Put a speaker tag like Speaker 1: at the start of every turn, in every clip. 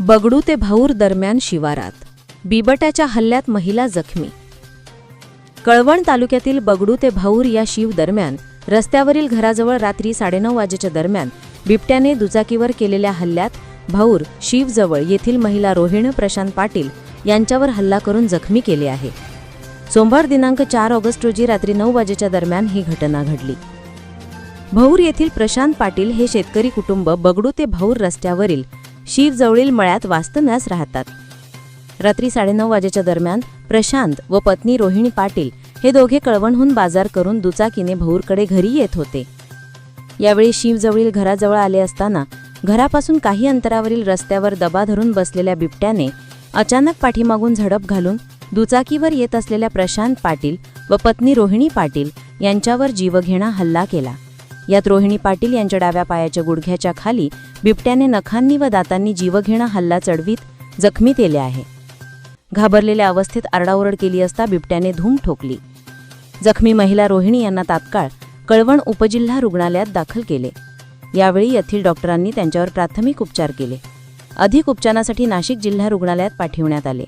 Speaker 1: बगडू ते भाऊर दरम्यान शिवारात. बिबट्याच्या हल्ल्यात महिला जखमी. कळवण तालुक्यातील बगडू ते भाऊर या शिव दरम्यान रस्त्यावरील घराजवळ रात्री साडेनऊ वाजेच्या दरम्यान बिबट्याने दुचाकीवर केलेल्या हल्ल्यात भाऊर शिवजवळ येथील महिला रोहिण प्रशांत पाटील यांच्यावर हल्ला करून जखमी केले आहे. सोमवार दिनांक चार ऑगस्ट रोजी रात्री नऊ वाजेच्या दरम्यान ही घटना घडली. भौर येथील प्रशांत पाटील हे शेतकरी कुटुंब बगडू ते भाऊर रस्त्यावरील शिवजवळील मळ्यात वास्तव्यास राहतात. रात्री साडेनऊ वाजेच्या दरम्यान प्रशांत व पत्नी रोहिणी पाटील हे दोघे कळवणहून बाजार करून दुचाकीने भौरकडे घरी येत होते. यावेळी शिवजवळील घराजवळ आले असताना घरापासून काही अंतरावरील रस्त्यावर दबा धरून बसलेल्या बिबट्याने अचानक पाठीमागून झडप घालून दुचाकीवर येत असलेल्या प्रशांत पाटील व पत्नी रोहिणी पाटील यांच्यावर जीवघेणा हल्ला केला. यात रोहिणी पाटील यांच्या डाव्या पायाच्या गुडघ्याच्या खाली बिबट्याने नखांनी व दातांनी जीवघेणा हल्ला चढवीत जखमी केले आहे. घाबरलेल्या अवस्थेत आरडाओरड केली असता बिबट्याने धूम ठोकली. जखमी महिला रोहिणी यांना तात्काळ कळवण उपजिल्हा रुग्णालयात दाखल केले. यावेळी येथील डॉक्टरांनी त्यांच्यावर प्राथमिक उपचार केले. अधिक उपचारासाठी नाशिक जिल्हा रुग्णालयात पाठविण्यात आले.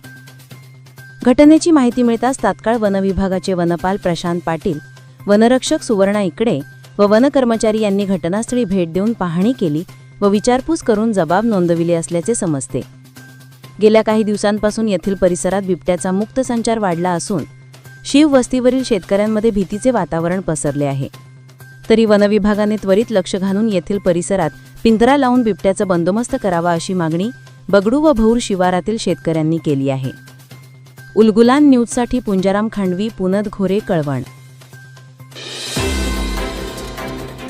Speaker 1: घटनेची माहिती मिळताच तात्काळ वनविभागाचे वनपाल प्रशांत पाटील वनरक्षक सुवर्णा इकडे व वनकर्मचारी यांनी घटनास्थळी भेट देऊन पाहणी केली व विचारपूस करून जबाब नोंदविले असल्याचे समजते. गेल्या काही दिवसांपासून येथील परिसरात बिबट्याचा मुक्त संचार वाढला असून शिववस्तीवरील शेतकऱ्यांमध्ये भीतीचे वातावरण पसरले आहे. तरी वनविभागाने त्वरित लक्ष घालून येथील परिसरात पिंजरा लावून बिबट्याचा बंदोबस्त करावा अशी मागणी बगडू व भौर शिवारातील शेतकऱ्यांनी केली आहे. उलगुलान न्यूजसाठी पुंजाराम खांडवी पुनद घोरे कळवण.